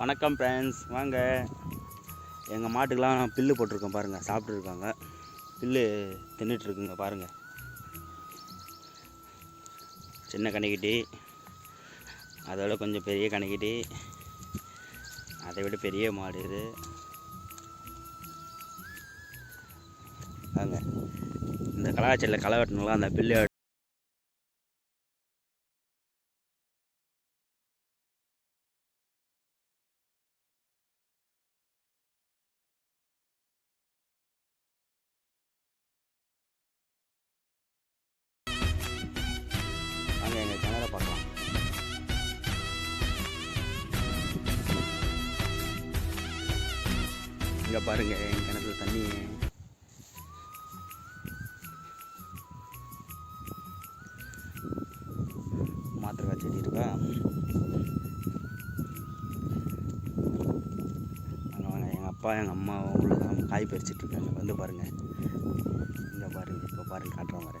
வணக்கம் ஃப்ரெண்ட்ஸ் வாங்க. எங்கள் மாட்டுக்கெலாம் பில்லு போட்டிருக்கோம் பாருங்கள் சாப்பிட்ருக்காங்க பில்லு தின்னுட்ருக்குங்க பாருங்கள் சின்ன கணிக்கிட்டி அதோட கொஞ்சம் பெரிய கணிக்கிட்டி அதை விட பெரிய மாடு இது. வாங்க. இந்த கலாச்சாரத்தில் களை வெட்டணுங்களா அந்த பில்லு இங்கே பாருங்கள் என் கிணத்துல தண்ணி. மாத்திரக்காய் செடி இருக்கா? அங்கே வாங்க எங்கள் அப்பா எங்கள் அம்மா உள்ள காய் பறிச்சிட்ருக்காங்க வந்து பாருங்கள் இங்கே பாருங்கள் இப்போ பாருங்கள் காட்டுறேன் பாரு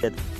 Good.